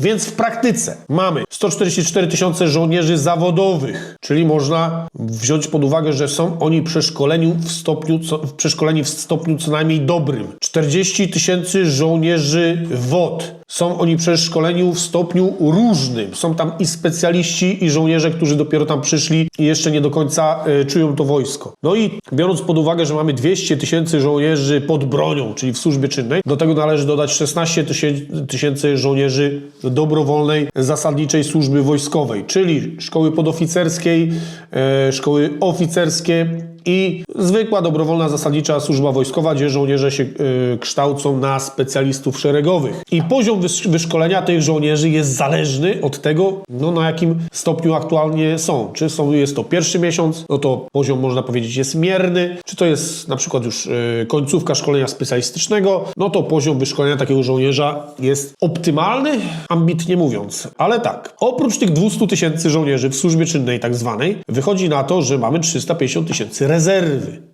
Więc w praktyce mamy 144 tysiące żołnierzy zawodowych, czyli można wziąć pod uwagę, że są oni przeszkoleni w stopniu co, przeszkoleni w stopniu co najmniej dobrym. 40 tysięcy żołnierzy WOD. Są oni przeszkoleni w stopniu różnym. Są tam i specjaliści, i żołnierze, którzy dopiero tam przyszli i jeszcze nie do końca e, czują to wojsko. No i biorąc pod uwagę, że mamy 200 tysięcy żołnierzy pod bronią, czyli w służbie czynnej, do tego należy dodać 16 tysię- tysięcy żołnierzy dobrowolnej, zasadniczej służby wojskowej, czyli szkoły podoficerskiej, e, szkoły oficerskie i zwykła dobrowolna zasadnicza służba wojskowa, gdzie żołnierze się e, kształcą na specjalistów szeregowych. I poziom wysz- wyszkolenia tych żołnierzy jest zależny od tego, no, na jakim stopniu aktualnie są. Czy są, jest to pierwszy miesiąc, no to poziom można powiedzieć jest mierny, czy to jest na przykład już e, końcówka szkolenia specjalistycznego, no to poziom wyszkolenia takiego żołnierza jest optymalny, ambitnie mówiąc. Ale tak, oprócz tych 200 tysięcy żołnierzy w służbie czynnej tak zwanej, wychodzi na to, że mamy 350 tysięcy ሬዘርቭ